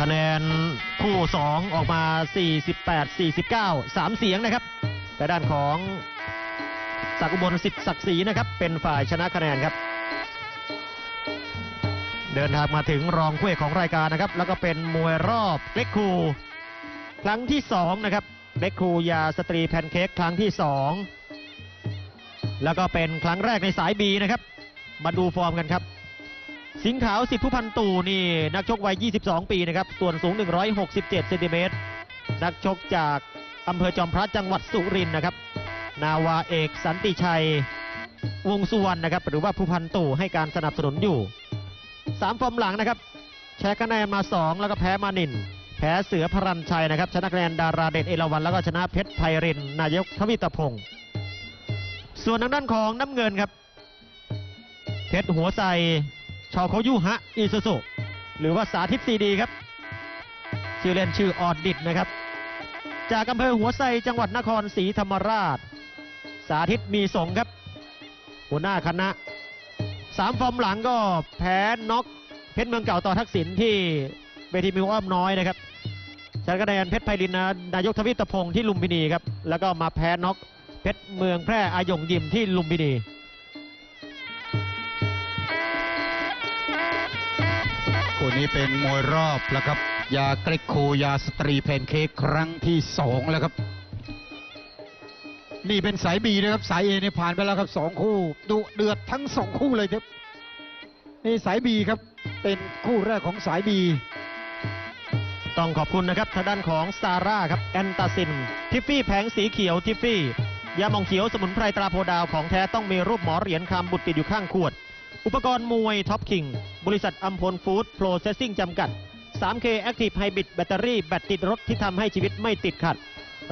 คะแนนคู่ 2 ออกมา 48 49 3 เสียงนะครับ แต่ด้านของศักอุบลสิทธิ์ศักดิ์ศรีนะครับ เป็นฝ่ายชนะคะแนนครับ เดินทางมาถึงรองคู่เอกของรายการนะครับ แล้วก็เป็นมวยรอบเล็กคูครั้งที่ 2 นะครับเล็กคูยาสตรีแพนเค้กครั้งที่ 2 แล้วก็เป็นครั้งแรกในสายบีนะครับ มาดูฟอร์มกันครับ สิงขาวสิทธิพันตู่นี่นักชกวัย 22 ปีนะครับ ส่วนสูง 167เซนติเมตร นักชกจากอำเภอจอมพระจังหวัดสุรินทร์นะครับ นาวาเอกสันติชัยวงสุวรรณนะครับ หรือว่าผู้พันตู่ให้การสนับสนุนอยู่ 3 ฟอร์มหลังนะครับ แชร์คะแนนมา 2 แล้วก็แพ้มาหนิน แพ้เสือพรันชัยนะครับ ชนะคะแนนดาราเด่นเอราวันแล้วก็ชนะเพชรไพริน นายกทวิตพงศ์ส่วนทางด้านของน้ำเงินครับ เพชรหัวใส ชาวเขายุฮะอิซุสุหรือว่าสาธิตซีดีครับชื่อเล่นชื่อออดดิดนะครับ จากอำเภอหัวไซจังหวัดนครศรีธรรมราช สาธิตมีสงครับ หัวหน้าคณะสามฟอร์มหลังก็แพ้น็อกเพชรเมืองเก่าต่อทักษิณที่เวทีมิวอ้อมน้อยนะครับชนะคะแนนเพชรไพรินนายกทวิตพงศ์ที่ลุมพินีครับ แล้วก็มาแพ้น็อกเพชรเมืองแพร่อายงยิมที่ลุมพินี นี้เป็นมวยรอบแล้วครับ ยาเกรกคูยาสตรีแพนเค้กครั้งที่สองแล้วครับ นี่เป็นสายบีนะครับ สายเอเนี่ยผ่านไปแล้วครับสองคู่ดุเดือดทั้งสองคู่เลยครับนี่สายบีครับเป็นคู่แรกของสายบีต้องขอบคุณนะครับทางด้านของซาร่าครับแอนตาซิน ทิฟฟี่แผงสีเขียวทิฟฟี่ยามองเขียวสมุนไพรตราโพดาวของแท้ต้องมีรูปหมอเหรียญคำบุตรติดอยู่ข้างขวด อุปกรณ์มวยท็อปคิง บริษัทอัมพลฟู้ดโปรเซสซิ่งจำกัด 3K Active Hybrid แบตเตอรี่แบตติดรถที่ทำให้ชีวิตไม่ติดขัด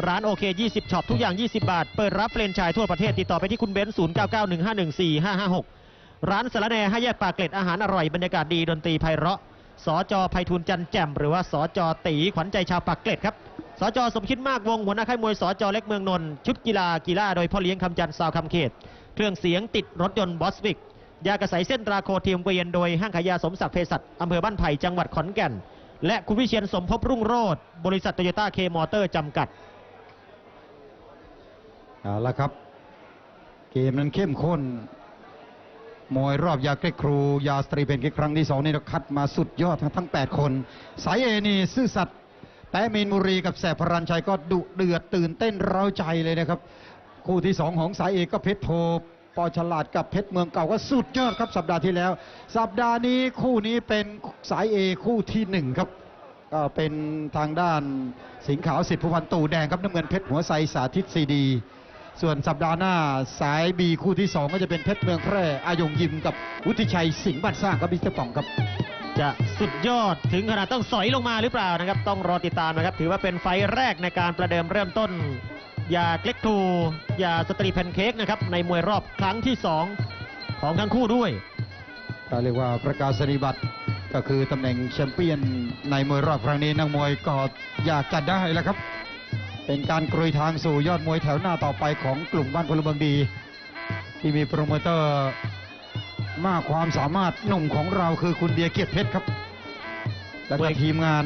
ร้านโอเค 20ช็อปทุกอย่าง 20 บาท เปิดรับเฟรนชายทั่วประเทศติดต่อไปที่คุณเบนซ์0991514556 ร้านสารแหน่ให้แยกปากเกร็ดอาหารอร่อยบรรยากาศดีดนตรีไพเราะสจไพฑูรย์จันแจ่มหรือว่าสจตีขวัญใจชาวปากเกร็ดครับสจสมคิดมากวงหัวหน้าค่ายมวยสจเล็กเมืองนนท์ชุดกีฬากีฬาโดยพ่อเลี้ยงคำจันทร์สาวคำเขต เครื่องเสียงติดรถยนต์บอสวิก ยากระใสเส้นตราโคเทียมเกวียนโดยห้างขายยาสมศักดิ์เภสัชอำเภอบ้านไผ่จังหวัดขอนแก่น และคุณวิเชียนสมภพรุ่งโรจน์บริษัทโตโยต้าเคมอเตอร์จำกัดเอาละครับ เกมนั้นเข้มข้นมวยรอบยาเกรกครู ยาสตรีเพนครั้งที่สองนี่เราคัดมาสุดยอดทั้งทั้ง8คน สายเอนี่ซื่อสัตย์แปะมีนบุรีกับแสบพรันชัยก็ดุเดือดตื่นเต้นเร้าใจเลยนะครับ คู่ที่สองของสายเอก็เพชรโท ปอฉลาดกับเพชรเมืองเก่าก็สุดยอดครับสัปดาห์ที่แล้ว สัปดาห์นี้คู่นี้เป็นสายเอคู่ที่หนึ่งครับก็เป็นทางด้านสิงห์ขาวสิทธิผู้พันตู่แดงครับน้ำเงินเพชรหัวไซสาธิตซีดี ส่วนสัปดาห์หน้าสายบีคู่ที่ 2 ก็จะเป็นเพชรเมืองแพร่อายงยิมกับวุฒิชัยสิงห์บ้านสร้างครับมิสเตอร์ป่องครับ จะสุดยอดถึงขนาดต้องสอยลงมาหรือเปล่านะครับ ต้องรอติดตามนะครับ ถือว่าเป็นไฟแรกในการประเดิมเริ่มต้น ยาเกล็กทูยาสตรีแพนเค้กนะครับในมวยรอบครั้งที่ 2 ของทั้งคู่ด้วยก็เรียกว่าประกาศนียบัตรก็คือตำแหน่งแชมเปี้ยนในมวยรอบครั้งนี้นักมวยก็อยากจะได้แล้วครับ เป็นการกรุยทางสู่ยอดมวยแถวหน้าต่อไปของกลุ่มบ้านพลเมืองดี ที่มีโปรโมเตอร์มากความสามารถหนุ่มของเราคือคุณเดียเกียรติเพชรครับ และก็ทีมงาน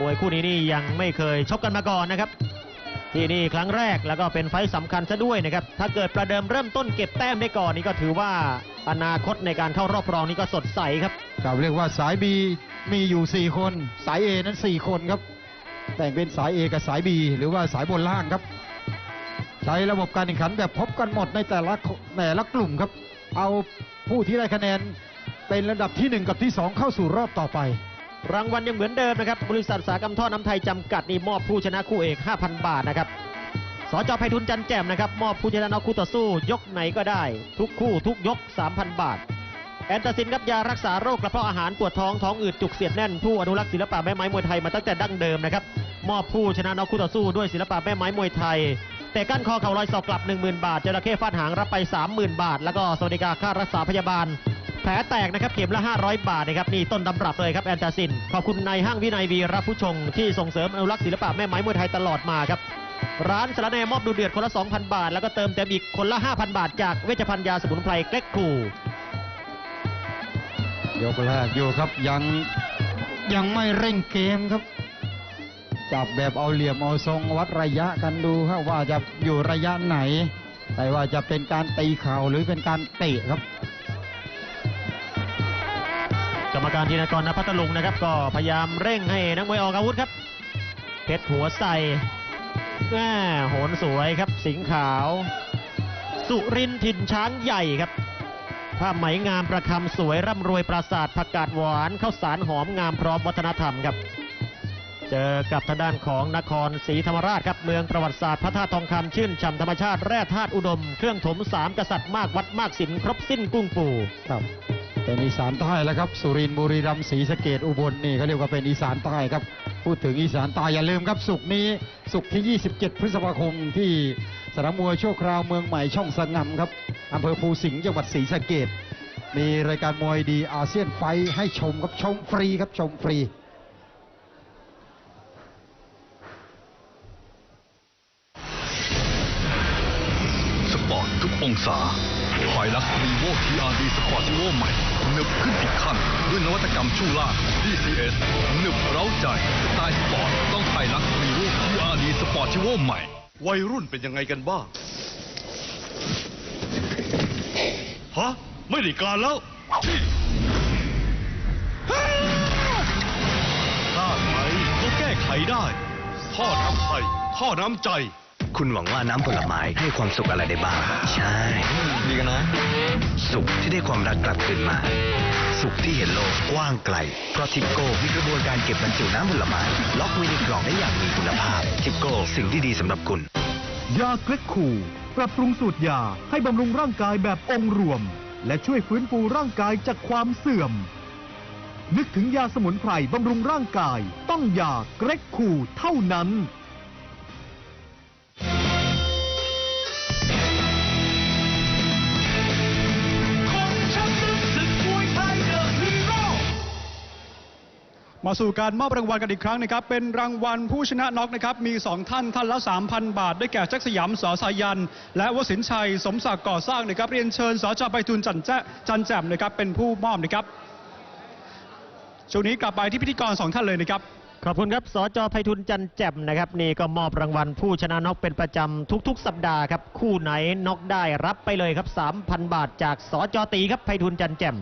มวยคู่นี้นี่ยังไม่เคยชกกันมาก่อนนะครับ ที่นี่ครั้งแรกแล้วก็เป็นไฟต์สำคัญซะด้วยนะครับ ถ้าเกิดประเดิมเริ่มต้นเก็บแต้มได้ก่อนนี่ก็ถือว่าอนาคตในการเข้ารอบรองนี่ก็สดใสครับครับเรียกว่าสาย B มีอยู่ 4 คน สาย A นั้น 4 คนครับแบ่งเป็นสาย A กับสาย B หรือว่าสายบนล่างครับ ใช้ระบบการแข่งขันแบบพบกันหมดในแต่ละแต่ละกลุ่มครับ เอาผู้ที่ได้คะแนนเป็นระดับที่ 1 กับที่ 2 เข้าสู่รอบต่อไป รางวัลยังเหมือนเดิมนะครับ บริษัทสากรรมท่อน้ำไทยจำกัดนี่มอบผู้ชนะคู่เอก 5,000 บาทนะครับสจไพฑูรย์จันแจ่มนะครับ มอบผู้ชนะนอกคู่ต่อสู้ ยกไหนก็ได้ ทุกคู่ทุกยก 3,000 บาท แอนตาซินครับยารักษาโรคกระเพาะอาหารปวดท้องท้องอืดจุกเสียดแน่นผู้อนุรักษ์ศิลปะแม่ไม้มวยไทยมาตั้งแต่ดั้งเดิมนะครับมอบผู้ชนะนอกคู่ต่อสู้ด้วยศิลปะแม่ไม้มวยไทยแต่ก้านคอเข่าลอยศอกกลับ 10,000 บาทจระเข้ฟาดหางรับไป 30,000 บาท แล้วก็สวัสดิการค่ารักษาพยาบาล แผลแตกนะครับเข็มละ 500 บาทนะครับนี่ต้นตำรับเลยครับแอนตาซิน ขอบคุณนายห้างวินัยวีรับผู้ชง ที่ส่งเสริมอนุรักษ์ศิลปะแม่ไม้มวยไทยตลอดมาครับ ร้านสารแนมอบดูเดือดคนละ 2,000 บาท แล้วก็เติมเต็มอีกคนละ 5,000 บาท จากเวชภัณฑ์ยาสมุนไพรเกล็กคูยกแรกอยู่ครับยังยังไม่เร่งเกมครับ จับแบบเอาเหลี่ยมเอาทรงวัดระยะกันดูครับว่าจะอยู่ระยะไหน แต่ว่าจะเป็นการตีเข่าหรือเป็นการเตะครับ กรรมการทีนกรนพัทลุงนะครับ ก็พยายามเร่งให้นักมวยออกอาวุธครับเพชรหัวใส่แม่โหนสวยครับ สิงขาว สุรินถิ่นช้างใหญ่ครับผ้าไหมงามประคำสวยร่ำรวยปราสาทผักกาดหวานข้าวสารหอมงามพร้อมวัฒนธรรมครับ เจอกับทางด้านของนครศรีธรรมราชครับเมืองประวัติศาสตร์พระธาตุทองคำชื่นช่ำธรรมชาติแร่ธาตุอุดม เครื่องถมสามกษัตริย์มากวัดมากศิลครบสิ้นกุ้งปูครับ เป็นอีสานใต้แล้วครับ สุรินทร์บุรีรัมย์ศรีสะเกดอุบลนี่เขาเรียกว่าเป็นอีสานใต้ครับ พูดถึงอีสานใต้อย่าลืมครับสุกนี้สุกที่ 27 พฤษภาคมที่สนามมวยชั่วคราวเมืองใหม่ช่องสงำครับอำเภอภูสิงห์จังหวัดศรีสะเกดมีรายการมวยดีอาเซียนไฟให้ชมครับชมฟรีครับชมฟรีสปอร์ตทุกองศา ลักรีโวทีอาร์ดีสปอร์ติโวใหม่หนึบขึ้นอีกขั้นด้วยนวัตกรรมช่วงล่าง DCS หนึบเร้าใจสไตล์สปอร์ตต้องไฮลักรีโวทีอาร์ดีสปอร์ติโวใหม่ วัยรุ่นเป็นยังไงกันบ้าง ฮะ ไม่ได้การแล้วถ้าไทยก็แก้ไขได้ ท่อน้ำไทยท่อน้ำใจ คุณหวังว่าน้ำผลไม้ให้ความสุขอะไรได้บ้าง ใช่ ดีกันนะ สุขที่ได้ความรักกลับคืนมา สุขที่เห็นโลกกว้างไกล เพราะทิปโก้มีกระบวนการเก็บบรรจุน้ำผลไม้ ล็อกไว้ในกล่องได้อย่างมีคุณภาพ ทิปโก้สิ่งที่ดีสำหรับคุณ ยาเกล็ดคูปรับปรุงสูตรยาให้บำรุงร่างกายแบบองค์รวม และช่วยฟื้นฟูร่างกายจากความเสื่อม นึกถึงยาสมุนไพรบำรุงร่างกาย ต้องยาเกร็กคูเท่านั้น มาสู่การมอบรางวัลกันอีกครั้งนะครับ เป็นรางวัลผู้ชนะน็อกนะครับ มี 2 ท่านท่านละ 3,000 บาท ได้แก่แจ็คสยามสอสายัน และวสินชัย สมศักดิ์ก่อสร้างนะครับ เรียนเชิญสจไปทุนจันแจจันแจ่มนะครับ เป็นผู้มอบนะครับ ช่วงนี้กลับไปที่พิธีกรสองท่านเลยนะครับ ขอบคุณครับ สจไพฑุลจันแจ่มนะครับ นี่ก็มอบรางวัลผู้ชนะน็อกเป็นประจำทุก ๆ สัปดาห์ครับ คู่ไหนน็อกได้รับไปเลยครับ 3,000 บาท จากสจตีครับไพฑุลจันแจ่ม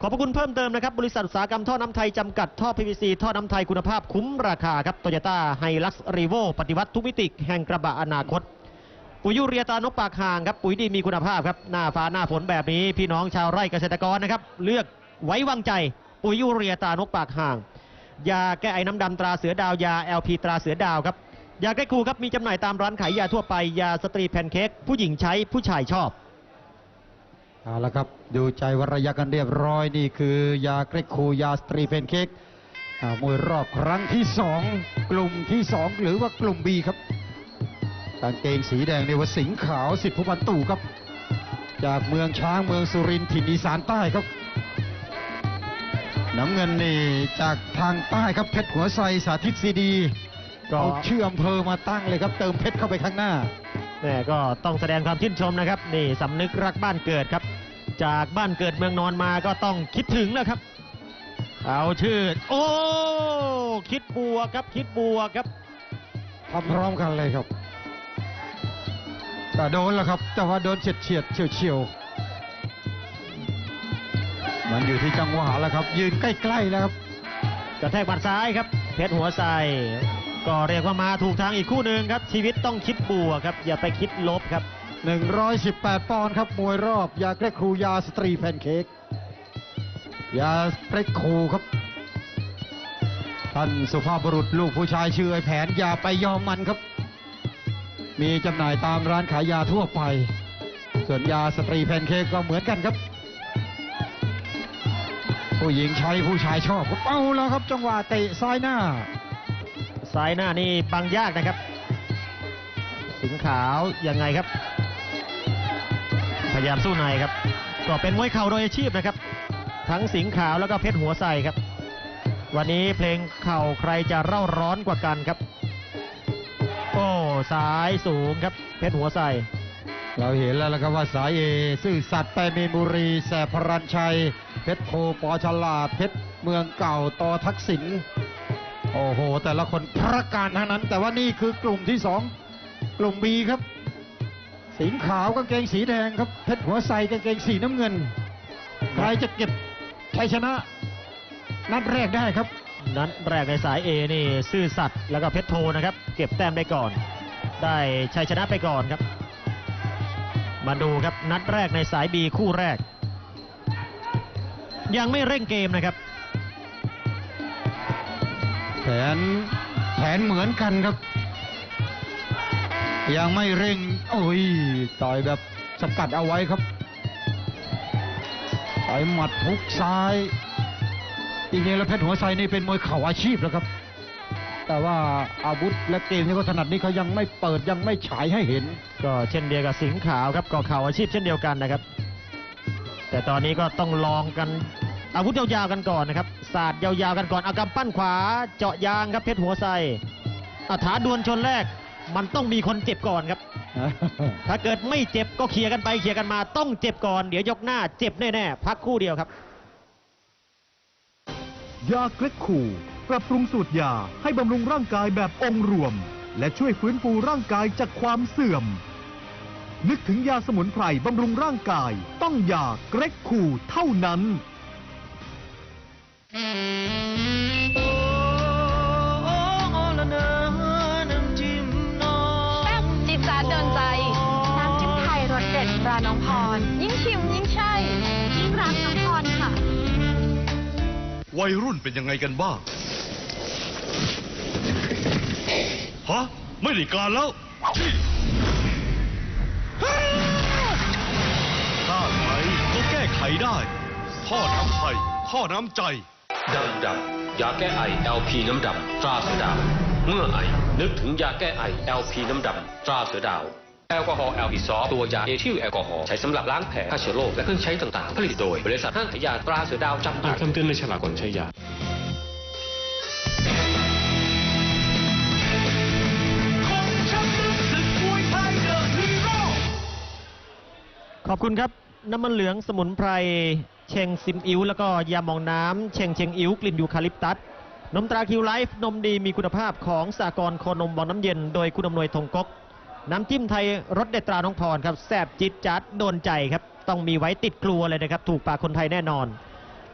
ขอบพระคุณเพิ่มเติมนะครับ บริษัทอุตสาหกรรมท่อน้ำไทย จำกัดท่อ PVC ท่อน้ำไทยคุณภาพคุ้มราคาครับโตโยต้าไฮลักซ์รีโวปฏิวัติทุกมิติแห่งกระบะอนาคตปุ๋ยยูเรียตานกปากห่างครับปุ๋ยดีมีคุณภาพครับหน้าฟ้าหน้าฝนแบบนี้ พี่น้องชาวไร่เกษตรกรนะครับเลือกไว้วางใจปุ๋ยยูเรียตานกปากห่างยาแก้ไอน้ำดำตราเสือดาวยา LP ตราเสือดาวครับยาแก้คูครับมีจำหน่ายตามร้านขายยาทั่วไปยาสตรีแพนเค้กผู้หญิงใช้ผู้ชายชอบ เอาละครับ ดูใจวรยะกันเรียบร้อยนี่คือยาเกรกคูยาสตรีเพนเค้กอ่ามวยรอบครั้งที่สองกลุ่มที่สองหรือว่ากลุ่มบีครับกางเกงสีแดงในว่าสิงห์ขาวสิทธิพุพันตู่ครับ จากเมืองช้างเมืองสุรินทร์ถิ่นอีสานใต้ครับน้ำเงินนี่จากทางใต้ครับเพชรหัวไซสาธิตซีดีเอาชื่ออำเภอมาตั้งเลยครับ เติมเพชรเข้าไปข้างหน้าเนี่ยก็ต้องแสดงความชื่นชมนะครับ นี่สำนึกรักบ้านเกิดครับ จากบ้านเกิดเมืองนอนมาก็ต้องคิดถึงนะครับ เอาชื่อ โอ้ คิดบวกครับ คิดบวกครับทำพร้อมกันเลยครับแต่โดนแล้วครับ แต่ว่าโดนเฉียดเฉียดๆเฉียวเฉียวๆมันอยู่ที่จังหวะแล้วครับ ยืนใกล้ๆแล้วครับกระแทกบัดซ้ายครับ เพชรหัวใสก็เรียกว่ามาถูกทางอีกคู่หนึ่งครับ ชีวิตต้องคิดบวกครับ อย่าไปคิดลบครับ 118 ปอนด์ครับ มวยรอบ ยาเกรกครูยาสตรีแพนเค้ก ยาเกรกครูครับ ท่านสุภาพบุรุษลูกผู้ชายชื่อไอแผนยาไปยอมมันครับ มีจำหน่ายตามร้านขายยาทั่วไป ส่วนยาสตรีแพนเค้กก็เหมือนกันครับ ผู้หญิงใช้ผู้ชายชอบครับเอาแล้วครับ จังหวะเตะซ้ายหน้า ซ้ายหน้านี่บังยากนะครับสิงขาวยังไงครับ ยายามสู้ในครับ ก็เป็นมวยเข่าโดยอาชีพนะครับ ทั้งสิงห์ขาวแล้วก็เพชรหัวใสครับ วันนี้เพลงเข่าใครจะเร่าร้อนกว่ากันครับ โอ้ซ้ายสูงครับ เพชรหัวใสเราเห็นแล้วละครับว่าสายเอซื่อสัตย์ไปเมนบุรีแสบพรัญชัย เพชรโพปอฉลาดเพชรเมืองเก่าตอทักษิณโอ้โห แต่ละคนพระการทั้งนั้น แต่ว่านี่คือกลุ่มที่สองกลุ่มบีครับ สีขาวกางเกงสีแดงครับเพชรหัวใสกางเกงสีน้ำเงิน ใครจะเก็บชัยชนะ นัดแรกได้ครับ นัดแรกในสาย A นี่ซื่อสัตย์แล้วก็เพชรโทนะครับ เก็บแต้มได้ก่อน ได้ชัยชนะไปก่อนครับ มาดูครับนัดแรกในสาย B คู่แรก ยังไม่เร่งเกมนะครับ แผนแผนเหมือนกันครับ ยังไม่เร่ง โอ้ย ต่อยแบบสกัดเอาไว้ครับ ต่อยหมัดทุกซ้ายจริงๆแล้วเพชรหัวไซนี่เป็นมวยเข่าอาชีพแล้วครับ แต่ว่าอาวุธและเกมที่เขาถนัดนี่เขายังไม่เปิดยังไม่ฉายให้เห็น ก็เช่นเดียวกับสิงห์ขาวครับก็เข่าอาชีพเช่นเดียวกันนะครับ แต่ตอนนี้ก็ต้องลองกันอาวุธยาวๆกันก่อนนะครับศาสตร์ยาวๆกันก่อน เอากำปั้นขวาเจาะยางครับเพชรหัวไซอาถาดวลชนแรก มันต้องมีคนเจ็บก่อนครับ ถ้าเกิดไม่เจ็บก็เคลียร์กันไปเคลียร์กันมาต้องเจ็บก่อนเดี๋ยวยกหน้าเจ็บแน่ๆพักครู่เดียวครับยาเกล็ดคูปรับปรุงสูตรยาให้บำรุงร่างกายแบบองค์รวม และช่วยฟื้นฟูร่างกายจากความเสื่อม นึกถึงยาสมุนไพรบำรุงร่างกาย ต้องยาเกร็กคูเท่านั้น น้องพร ยิ่งชิมยิ่งใช่ ยิ่งรักน้องพรค่ะ วัยรุ่นเป็นยังไงกันบ้าง ฮะ ไม่ได้การแล้วถ้าไทยก็แก้ไขได้ ท่อน้ำไทยท่อน้ำใจดำดำยาแก้ไอ LP น้ำดำตราเสือดาว เมื่อไอ นึกถึงยาแก้ไอ LP น้ำดำตราเสือดาว แอลกอฮอล์แอลพีซอฟตัวยาเอทิลแอลกอฮอล์ใช้สำหรับล้างแผลฆ่าเชื้อโรคและเครื่องใช้ต่างๆ ผลิตโดย บริษัทห้างขายยาตราเสือดาวจำกัดคำเตือนในฉลากก่อนใช้ยาขอบคุณครับ น้ำมันเหลืองสมุนไพร เชงซิมอิ๋วแล้วก็ยาหมองน้ำเชงเชงอิ๋วกลิ่นยูคาลิปตัสนมตราคิวไลฟ์นมดีมีคุณภาพของสากลโคนมวังน้ำเย็น โดยคุณอำนวยทงกก น้ำจิ้มไทยรสเด็ดตราน้องพรครับแซ่บจิตจัดโดนใจครับ ต้องมีไว้ติดครัวเลยนะครับ ถูกปากคนไทยแน่นอน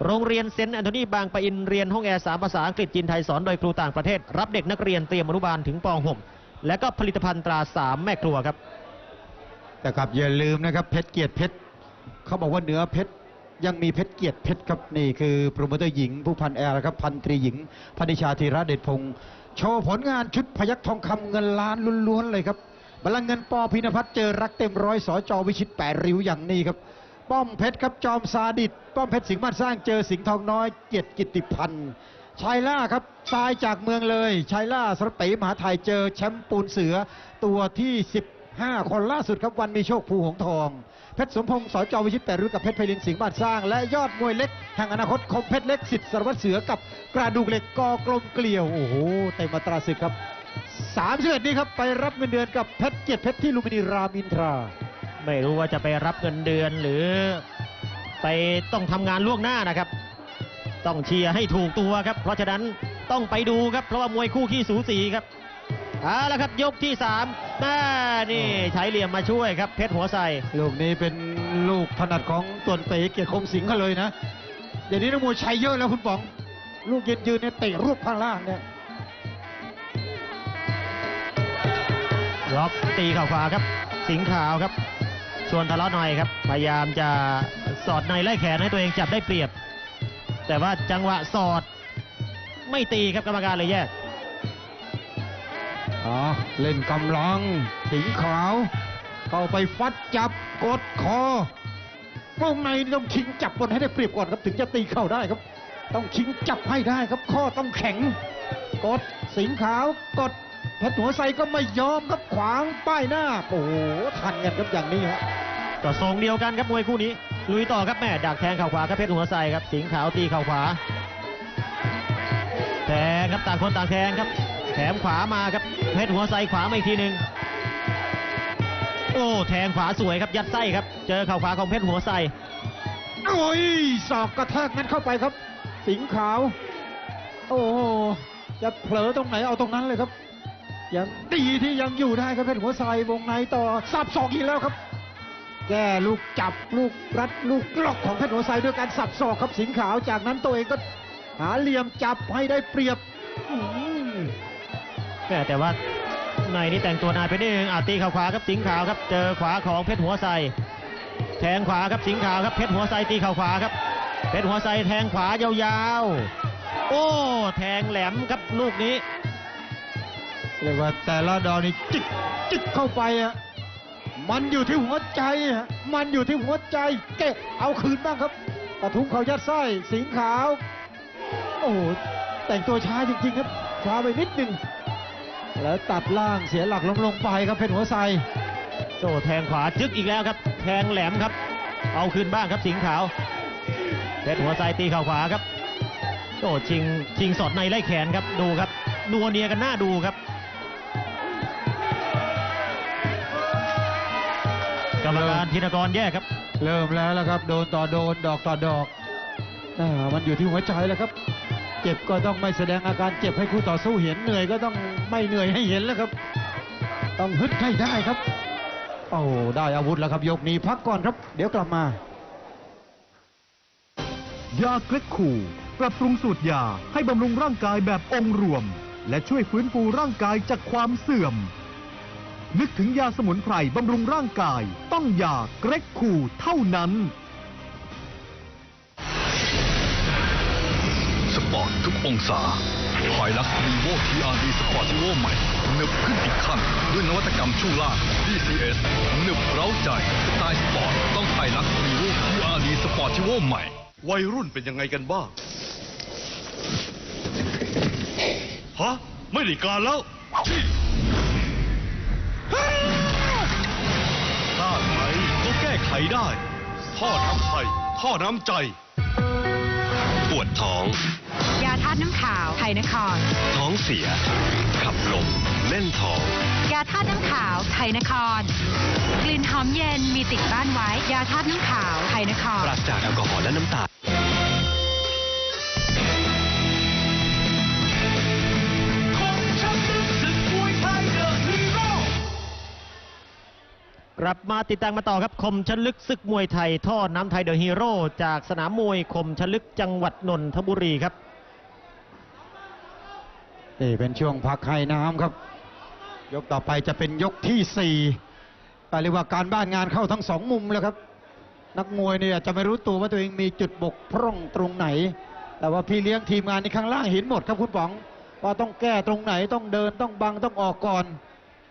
โรงเรียนเซนต์แอนโทนีบางปะอินเรียนห้องแอร์สามภาษาอังกฤษจีนไทยสอนโดยครูต่างประเทศ รับเด็กนักเรียนเตรียมอนุบาลถึงป .6 และก็ผลิตภัณฑ์ตราสามแม่ครัวครับ แต่ครับอย่าลืมนะครับเพชรเกียรติเพชรเขาบอกว่าเหนือเพชรยังมีเพชรเกียรติเพชรครับนี่คือโปรโมเตอร์หญิงผู้พันแอร์ครับพันตรีหญิงพันิชาธีระเดชพงศ์โชว์ผลงานชุดพยัคฆ์ทองคำเงินล้านล้วนๆเลยครับ บลังเงินปอพินพัฒน์เจอรักเต็มร้อยสอจอวิชิตแปดริ้วอย่างนี้ครับ ป้อมเพชรครับจอมซาดิสป้อมเพชรสิงห์มาสร้างเจอสิงห์ทองน้อยเกียรติกิติพันธ์ชายล่าครับทรายจากเมืองเลยชายล่าสรเป๋มหาไทยเจอแชมป์ปูนเสือตัวที่ 15 คนล่าสุดครับวันมีโชคภูหงทอง เพชรสมพงศ์สจวิชิตแปดรุ่กับเพชรไพลินสิงห์บ้านสร้าง และยอดมวยเล็กแห่งอนาคตคมเพชรเล็กสิทธิ์สารวัตรเสือกับกระดูกเหล็กกอกลมเกลียวโอ้โหเต็มมาตราศึกครับ 31 นี้ครับ ไปรับเงินเดือนกับเพชรเกียรติเพชรที่ลุมพินีรามอินทรา ไม่รู้ว่าจะไปรับเงินเดือนหรือ ไปต้องทำงานล่วงหน้านะครับ ต้องเชียร์ให้ถูกตัวครับ เพราะฉะนั้นต้องไปดูครับ เพราะว่ามวยคู่ขี้สูสีครับเอาละครับยกที่สามน่านี่ใช้เหลี่ยมมาช่วยครับเพชรหัวใสลูกนี้เป็นลูกถนัดของตวนเต๋เกียรติคมสิงห์เขาเลยนะ เดี๋ยวนี้นักมวยใช้เยอะแล้วคุณป๋อง ลูกยืนยืนๆเนี่ยเตะรูปข้างล่างเนี่ย ล็อกตีเข่าขวาครับ สิงขาวครับ ชวนทะเลาะหน่อยครับ พยายามจะสอดในไล่แขนให้ตัวเองจับได้เปรียบ แต่ว่าจังหวะสอดไม่ตีครับกรรมการเลยแยกอ๋อเล่นกำลังสิงขาวเข้าไปฟัดจับกดคอวงในต้องชิงจับบนให้ได้เปรียบก่อนครับถึงจะตีเข้าได้ครับ ต้องชิงจับให้ได้ครับข้อต้องแข็ง กดสิงขาวกด เพชรหัวไซก็ไม่ยอมครับขวางป้ายหน้า โอ้โหทันกันครับอย่างนี้ฮะก็ทรงเดียวกันครับมวยคู่นี้ ลุยต่อครับแม่ดักแทงเข่าขวาครับเพชรหัวไซครับสิงห์ขาวตีเข่าขวาแทงครับต่างคนต่างแทงครับแถมขวามาครับเพชรหัวไซขวามาอีกทีหนึ่งโอ้แทงขวาสวยครับยัดไส้ครับ เจอเข่าขวาของเพชรหัวไซโอ้ยศอกกระแทกนั้นเข้าไปครับ สิงห์ขาว โอ้โหจะเผลอตรงไหนเอาตรงนั้นเลยครับ ยังดีที่ยังอยู่ได้ครับเพชรหัวไซวงในต่อสับศอกอีกแล้วครับ แก้ลูกจับลูกรัดลูกกลอกของเพชรหัวไซด้วยการสับศอกครับสิงขาวจากนั้นตัวเองก็หาเหลี่ยมจับให้ได้เปรียบแม่แต่ว่าในนี้แต่งตัวนานไปนิดนึงอาตีข่าขวาครับสิงขาวครับ เจอขวาของเพชรหัวไซแทงขวาครับสิงขาวครับเพชรหัวไซตีข่าขวาครับเพชรหัวไซแทงขวายาวๆ โอ้ แทงแหลมครับลูกนี้ เรียกว่าแต่ละดอกนี่จิกจิกเข้าไปอะมันอยู่ที่หัวใจอะมันอยู่ที่หัวใจ เกะเอาคืนบ้างครับกระทุ้งเขายัดไส้สิงขาว โอ้โหแต่งตัวช้าจริง ๆ ครับช้าไปนิดหนึ่งแล้วตัดล่างเสียหลักลงลงไปครับเพชรหัวไซโจแทงขวาจึกอีกแล้วครับ แทงแหลมครับ เอาคืนบ้างครับสิงขาวเพชรหัวไซตีเข่าขวาครับโจชิงชิงสอดในไล่แขนครับดูครับนัวเนียกันหน้าดูครับ กรรมการธินกรแยกครับ เริ่มแล้วแล้วครับ โดนต่อโดนดอกต่อดอกอ่ามันอยู่ที่หัวใจแล้วครับ เจ็บก็ต้องไม่แสดงอาการเจ็บให้คู่ต่อสู้เห็นเหนื่อยก็ต้องไม่เหนื่อยให้เห็นแล้วครับ ต้องฮึดให้ได้ครับ โอ้ได้อาวุธแล้วครับ ยกนี้พักก่อนครับ เดี๋ยวกลับมายาเกล็ดคูปรับปรุงสูตรยาให้บำรุงร่างกายแบบองค์รวม และช่วยฟื้นฟูร่างกายจากความเสื่อม นึกถึงยาสมุนไพรบำรุงร่างกาย ต้องยาเกร็กคูเท่านั้น สปอร์ตทุกองศาหอยลักรีโวทีอาร์ดีสปอร์ติโวใหม่หนึบขึ้นอีกขั้นด้วยนวัตกรรมช่วงล่าง DCS หนึบเร้าใจสไตล์สปอร์ตต้องไฮลักรีโวทีอาร์ดีสปอร์ติโวใหม่ วัยรุ่นเป็นยังไงกันบ้าง ฮะ ไม่ได้การแล้ว ก็แก้ไขได้ ท่อน้ำไทย ท่อน้ำใจ ปวดท้อง ยาธาตุน้ำขาว ไทยนคร ท้องเสีย ขับลมแน่นท้อง ยาธาตุน้ำขาว ไทยนคร กลิ่นหอมเย็นมีติดบ้านไว้ ยาธาตุน้ำขาว ไทยนคปรราศจากแอลกอฮอล์และน้ำตาล กลับมาติดตามมาต่อครับคมชลึกศึกมวยไทยท่อน้ำไทยเดอะฮีโร่จากสนามมวยคมชลึกจังหวัดนนทบุรีครับนี่เป็นช่วงพักให้น้ำครับ ยกต่อไปจะเป็นยกที่สี่เรียกว่าการบ้านงานเข้าทั้งสองมุมแล้วครับ นักมวยเนี่ยจะไม่รู้ตัวว่าตัวเองมีจุดบกพร่องตรงไหน แต่ว่าพี่เลี้ยงทีมงานในข้างล่างเห็นหมดครับคุณป๋อง ว่าต้องแก้ตรงไหนต้องเดินต้องบังต้องออกก่อน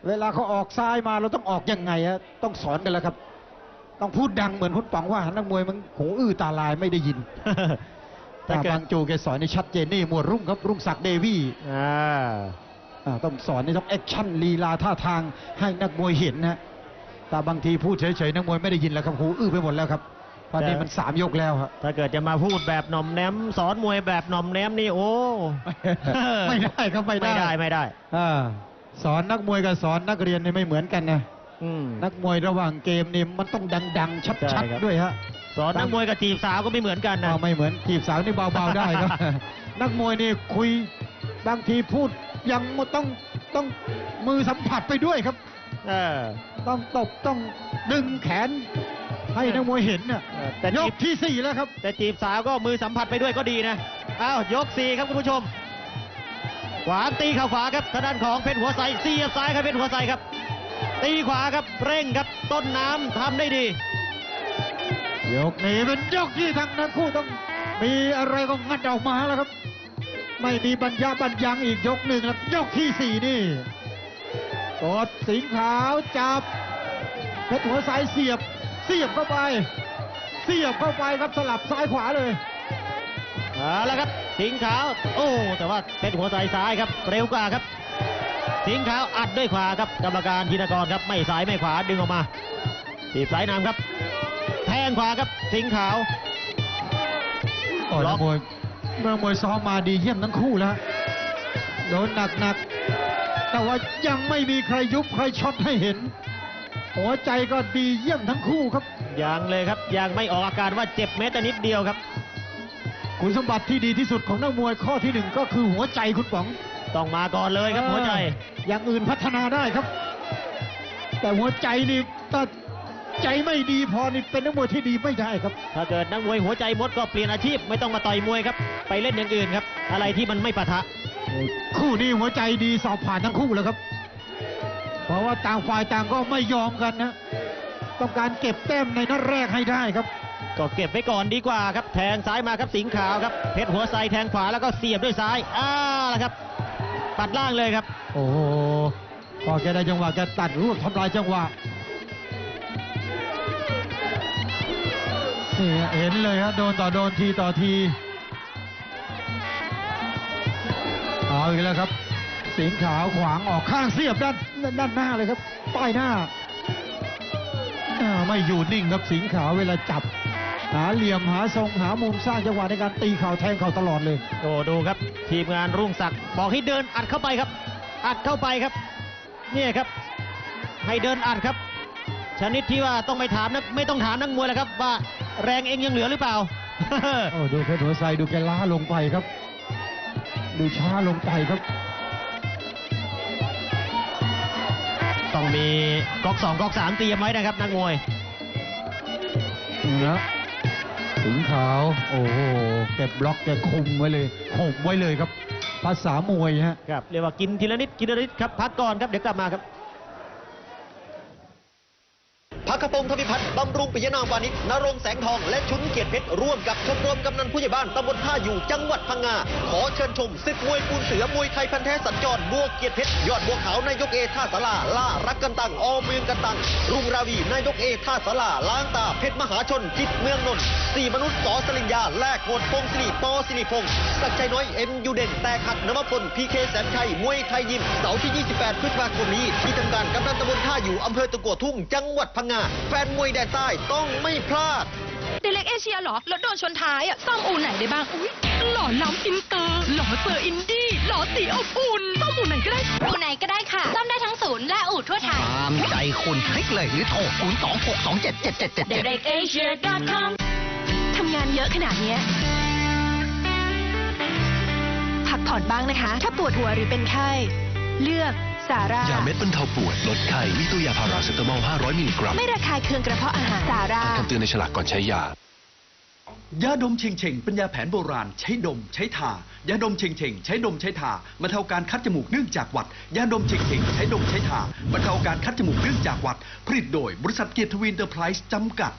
เวลาเขาออกซ้ายมาเราต้องออกยังไงอะต้องสอนกันแล้วครับ ต้องพูดดังเหมือนคุณป๋องว่านักมวยมันหูอื้อตาลายไม่ได้ยินถ้าแต่เกิดบางจูแกสอนในชัดเจนนี่หมวดรุ่งครับ รุ่งศักดิ์เดวี่อ่าอ่าต้องสอนนี่ต้องแอคชั่นลีลาท่าทางให้นักมวยเห็นนะแต่บางทีพูดเฉยๆนักมวยไม่ได้ยินแล้วครับหูอื้อไปหมดแล้วครับเพราะนี่มันสามยกแล้วครับถ้าเกิดจะมาพูดแบบหน่อมแนมสอนมวยแบบหน่อมแนมนี่โอ้ไม่ได้ครับไม่ได้ไม่ได้ไม่ได้อ่า สอนนักมวยกับสอนนักเรียนนี่ไม่เหมือนกันนะอืม นักมวยระหว่างเกมนี่มันต้องดังๆ ใช่ชัดครับ ๆด้วยฮะ สอนนักมวยกับจีบสาวก็ไม่เหมือนกันนะ เอาไม่เหมือนทีบสาวนี่เบาๆได้ครับ นักมวยนี่คุยบางทีพูดยังต้องต้องมือสัมผัสไปด้วยครับ เออ ต้องตบต้องดึงแขน ให้นักมวยเห็นน่ะเออแต่ยจีกบที่สี่แล้วครับ แต่จีบสาวก็มือสัมผัสไปด้วยก็ดีนะ อ้าวยกสี่ครับคุณผู้ชม ขวาตีเข่าขวาครับทางด้านของเพชรหัวใสเสียบซ้ายครับเพชรหัวใสครับ ตีขวาครับเร่งครับต้นน้ำทำได้ดี ยกนี้เป็นยกที่ทั้งนั้นคู่ต้องมีอะไรก็งัดออกมาแล้วครับ ไม่มีบรรยาบรรยังอีกยกหนึ่งแล้วยกที่สี่นี่กดสิงห์ขาวจับเพชรหัวสายเสียบ เสียบเข้าไป เสียบเข้าไปครับสลับซ้ายขวาเลยเอาละครับ สิงห์ขาว โอ้ แต่ว่าเป็นหัวใจซ้ายครับ เร็วกว่าครับ สิงห์ขาวอัดด้วยขวาครับ กรรมการธินกรครับ ไม่ซ้ายไม่ขวาดึงออกมาตีบสายนำครับ แทงขวาครับ สิงห์ขาวโอ้ล็นัอกกมวยนักมวยซ้อมมาดีเยี่ยมทั้งคู่แล้วโดนหนักๆแต่ว่ายังไม่มีใครยุบใครช็อตให้เห็น หัวใจก็ดีเยี่ยมทั้งคู่ครับ ยังเลยครับ ยังไม่ออกอาการว่าเจ็บแม้แต่นิดเดียวครับ คุณสมบัติที่ดีที่สุดของนักมวยข้อที่หนึ่งก็คือหัวใจคุณป๋องต้องมาก่อนเลยครับหัวใจเอออย่างอื่นพัฒนาได้ครับ แต่หัวใจนี่ถ้าใจไม่ดีพอนี่เป็นนักมวยที่ดีไม่ได้ครับ ถ้าเกิดนักมวยหัวใจหมดก็เปลี่ยนอาชีพไม่ต้องมาต่อยมวยครับ ไปเล่นอย่างอื่นครับ อะไรที่มันไม่ปะทะ คู่นี้หัวใจดีสอบผ่านทั้งคู่แล้วครับ เพราะว่าต่างฝ่ายต่างก็ไม่ยอมกันนะ ต้องการเก็บแต้มในนัดแรกให้ได้ครับ ก็เก็บไว้ก่อนดีกว่าครับ แทงซ้ายมาครับสิงขาวครับ เพชรหัวไซแทงขวาแล้วก็เสียบด้วยซ้ายอ้าละครับ ปัดล่างเลยครับ โอ้โหพอแกได้จังหวะแกตัดรวบทำลายจังหวะนี่เห็นเลยครับโดนต่อโดนทีต่อทีเอาอีกแล้วครับ สิงขาวขวางออกข้างเสียบด้านด้านหน้าเลยครับป้ายหน้าอ่าไม่อยู่นิ่งครับสิงขาวเวลาจับ หาเหลี่ยมหาทรงหามุมสร้างจังหวะในการตีเข่าแทงเข่าตลอดเลย โอ้ดูครับ ทีมงานรุ่งศักดิ์บอกให้เดินอัดเข้าไปครับ อัดเข้าไปครับเนี่ยครับ ให้เดินอัดครับ ชนิดที่ว่าต้องไปถามนักไม่ต้องถามนักมวยแล้วครับ ว่าแรงเองยังเหลือหรือเปล่าโอ้ดูเพชรหัวไซดูแกล้าลงไปครับ ดูช้าลงไปครับ ต้องมีก๊อกสองก๊อกสามเตรียมไว้นะครับนักมวยนี่นะ ถุงขาว โอ้โหแกบล็อกแกคุมไว้เลยข่มไว้เลยครับ ภาษามวยฮะ ครับเรียกว่ากินทีละนิดกินทีละนิดครับพักก่อนครับเดี๋ยวกลับมาครับ พักกระพงศ์ทวิพัฒน์บำรุงปิยนามวานิชนรงแสงทอง และชุนเกียรติเพชรร่วมกับชมรมกำนันผู้ใหญ่บ้านตำบลท่าอยู่จังหวัดพังงาขอเชิญชมศึกมวยปูนเสือมวยไทยพันแท้สัญจรบวเกียรติเพชรยอดบัวขาวนายกเอท่าสาราล่ารักกันตังอเมืองกันตังรุ่งราวีนายกเอท่าสาราล้างตาเพชรมหาชนจิตเมืองนนท์สี่มนุษย์สอสลิญญาแลกโหดพงศิริปอสิริพงศ์สักชัยน้อยเอ็มยูเด่นแตกหักนวพลพีเคแสนชัยมวยไทยยิมเสาร์ที่ 28 พฤษภาคมนี้ที่ทำการกำนันตำบลท่าอยู่อำเภอตะกัวทุ่งจังหวัดพังงาแฟนมวยแดนใต้ต้องไม่พลาดเดเล็กเอเชียเหรอแล้วโดนชนท้ายอะซ่อมอูไหนได้บ้างอุ้ยหล่อล้ำอินเตอร์หล่อเซอร์อินดี้หล่อสีอบอุ่นซ่อมอูไหนก็ได้อูไหนก็ได้ค่ะซ่อมได้ทั้งศูนย์และอู่ทั่วไทยตามใจคุณคลิกเลยหรือโทร0 2 6 2 7 7 7 7เดเล็กเอเชีย .com ทำงานเยอะขนาดเนี้ยพักผ่อนบ้างนะคะ ถ้าปวดหัวหรือเป็นไข้ เลือก สาร่ายาเม็ดบรรเทาปวดลดไข้มีตัวยาพาราเซตามอล 500 มิลลิกรัม ไม่ระคายเคืองกระเพาะอาหารสาร่าอ่านคำเตือนในฉลากก่อนใช้ยายาดมเชงเชงเป็นยาแผนโบราณใช้ดมใช้ทายาดมเชงเชงใช้ดมใช้ทาบรรเทาการคัดจมูกเนื่องจากหวัดยาดมเชงเชงใช้ดมใช้ทาบรรเทาการคัดจมูกเนื่องจากหวัดผลิตโดยบริษัทเกียรติทวินเตอร์ไพรส์จำกัด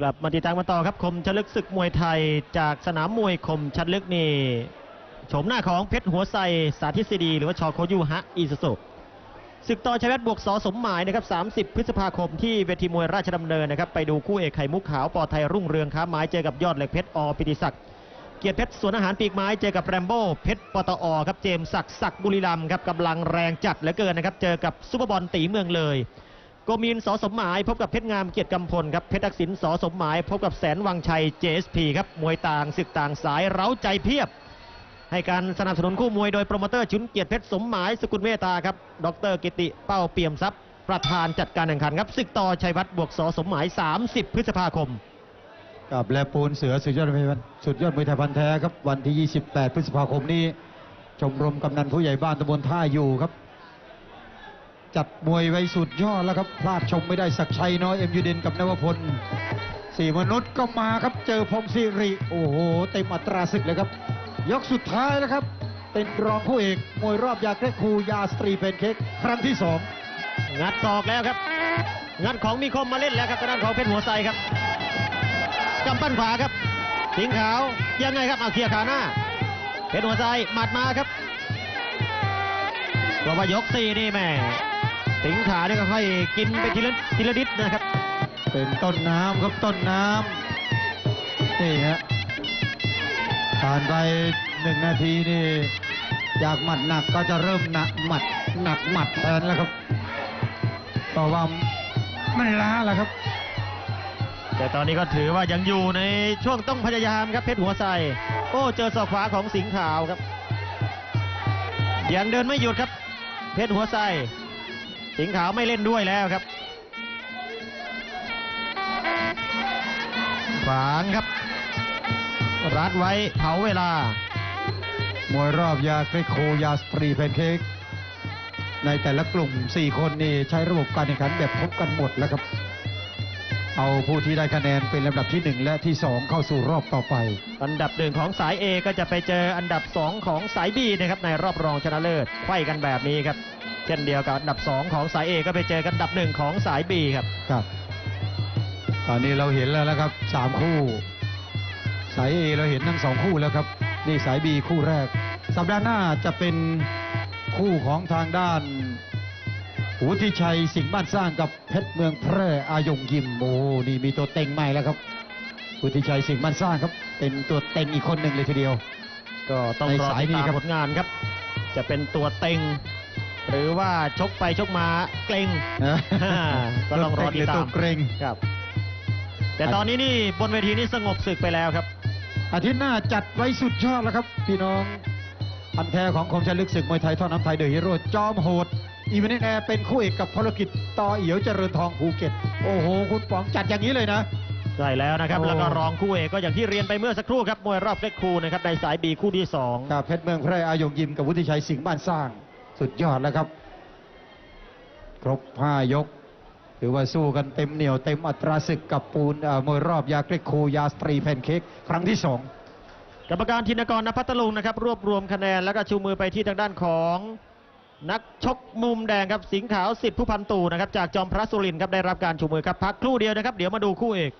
กลับมาติดตามกันต่อครับคมชลึกศึกมวยไทยจากสนามมวยคมชลึกนี่โฉมหน้าของเพชรหัวไซสาธิตซีดี หรือว่าชอโคยูฮะอีสุสุศึกต่อชัยวัฒน์บวกสอสมหมายนะครับ 30 พฤษภาคมที่เวทีมวยราชดำเนินนะครับ ไปดูคู่เอกไข่มุกขาวปอไทยรุ่งเรืองค้าไม้เจอกับยอดเหล็กเพชรอปิติศักดิ์เกียรติเพชรสวนอาหารปีกไม้เจอกับแรมโบ้เพชรปตอครับเจมสักศักด์บุรีรัมย์ครับกำลังแรงจัดเหลือเกินนะครับเจอกับซุปเปอร์บอลตีเมืองเลย โกมีนสอสมหมายพบกับเพชรงามเกียรติกำพลครับเพชรทักษิณสอสมหมาย พบกับแสนวังชัย JSP ครับมวยต่างศึกต่างสายเร้าใจเพียบ ให้การสนับสนุนคู่มวยโดยโปรโมเตอร์ชุนเกียรติเพชรสมหมายสกุลเมตตาครับดรกิติเป้าเปี่ยมทรัพย์ประธานจัดการแข่งขันครับศึกต่อชัยวัฒน์บวกสอสมหมาย 30 พฤษภาคมกับแลปูนเสือสุดยอดมวยพันสุดยอดมวยไทยพันธ์แท้ครับวันที่ 28 พฤษภาคมนี้ ชมรมกำนันผู้ใหญ่บ้านตำบลท่าอยู่ครับ จัดมวยไว้สุดยอดแล้วครับพลาดชมไม่ได้สักชัยน้อยเอ็มยูเดนกับนวพลสี่มนุษย์ก็มาครับเจอพงศิริ โอ้โหเต็มอัตราศึกเลยครับ ยกสุดท้ายแล้วครับ เป็นรองคู่เอกมวยรอบยาแครกครูยาสตรีเป็นเค้กครั้งที่สองงัดศอกแล้วครับงัดของมีคมมาเล่นแล้วครับทางด้านของเพชรหัวไซครับกำปั้นขวาครับสิงขาวยังไงครับเอาเคลียร์ขาหน้าเพชรหัวไซหมัดมาครับเพราะว่ายกสี่นี่แม่ สิงห์ขานี่ก็ค่อยกินไปทีละทีละนิดนะครับ เป็นต้นน้ำครับต้นน้ำนี่ฮะผ่านไปหนึ่งนาทีนี่จากหมัดหนักก็จะเริ่มหนักหมัดหนักหมัดแทนแล้วครับต่อว่ามันล้าแล้วครับ แต่ตอนนี้ก็ถือว่ายังอยู่ในช่วงต้องพยายามครับเพชรหัวไซโอ้เจอศอกขวาของสิงห์ขาวครับยังเดินไม่หยุดครับ เพชรหัวไส้ สิงขาวไม่เล่นด้วยแล้วครับขวางครับ รัดไว้เผาเวลามวยรอบยาเกรโคยาสตรีแพนเค้กในแต่ละกลุ่ม 4 คนนี่ใช้ระบบการแข่งขันแบบพบกันหมดแล้วครับ เอาผู้ที่ได้คะแนนเป็นลำดับที่ 1 และที่ 2 เข้าสู่รอบต่อไป อันดับหนึ่งของสาย A ก็จะไปเจออันดับ 2 ของสาย B นะครับในรอบรองชนะเลิศไขว้กันแบบนี้ครับ ช่นเดียวกับอันดับ 2 ของสาย A ก็ไปเจอกันอันดับหนึ่งของสาย B ครับ ครับ ตอนนี้เราเห็นแล้วนะครับสามคู่ สาย A เราเห็นทั้งสองคู่แล้วครับ นี่สาย B คู่แรก สัปดาห์หน้าจะเป็นคู่ของทางด้านวุฒิชัยสิงห์บ้านสร้างกับเพชรเมืองแพร่อายงยิมโอ้นี่มีตัวเต็งใหม่แล้วครับวุฒิชัยสิงห์บ้านสร้างครับ เป็นตัวเต็งอีกคนหนึ่งเลยทีเดียว ก็ต้องในรอสายติดนี้ตามครับผลงานครับ จะเป็นตัวเต็ง หรือว่าชกไปชกมาเกรงก็ต้องรอติดตาตัวมเกรงครับ แต่ตอนนี้นี่บนเวทีนี่สงบศึกไปแล้วครับ อาทิตย์หน้าจัดไว้สุดยอดแล้วครับ พี่น้องพันธุ์แท้ของคมชันลึกศึกมวยไทยท่อน้ำไทยเดอะฮีโร่จอมโหดอีเวนต์แอร์เป็นคู่เอกกับพลกิจต่อเอียวเจริญทองภูเก็ต โอ้โห คุณป๋องจัดอย่างนี้เลยนะใช่แล้วนะครับโอ้แล้วก็รองคู่เอกก็อย่างที่เรียนไปเมื่อสักครู่ครับ มวยรอบเล็กคูนะครับในสายบีคู่ที่สองกับเพชรเมืองแพร่อายงยิมกับวุฒิชัยสิงห์บ้านสร้าง สุดยอดแล้วครับ ครบห้ายก ถือว่าสู้กันเต็มเหนียวเต็มอัตราศึกกับปูนมวยรอบยากรกคูยาสตรีแพนเค้กครั้งที่สองกรรมการธินกรนภัตลุงนะครับ รวบรวมคะแนนแล้วก็ชูมือไปที่ทางด้านของนักชกมุมแดงครับสิงห์ขาวสิทธิผู้พันตูนะครับจากจอมพระสุรินครับได้รับการชูมือครับพักครู่เดียวนะครับ เดี๋ยวมาดูคู่เอก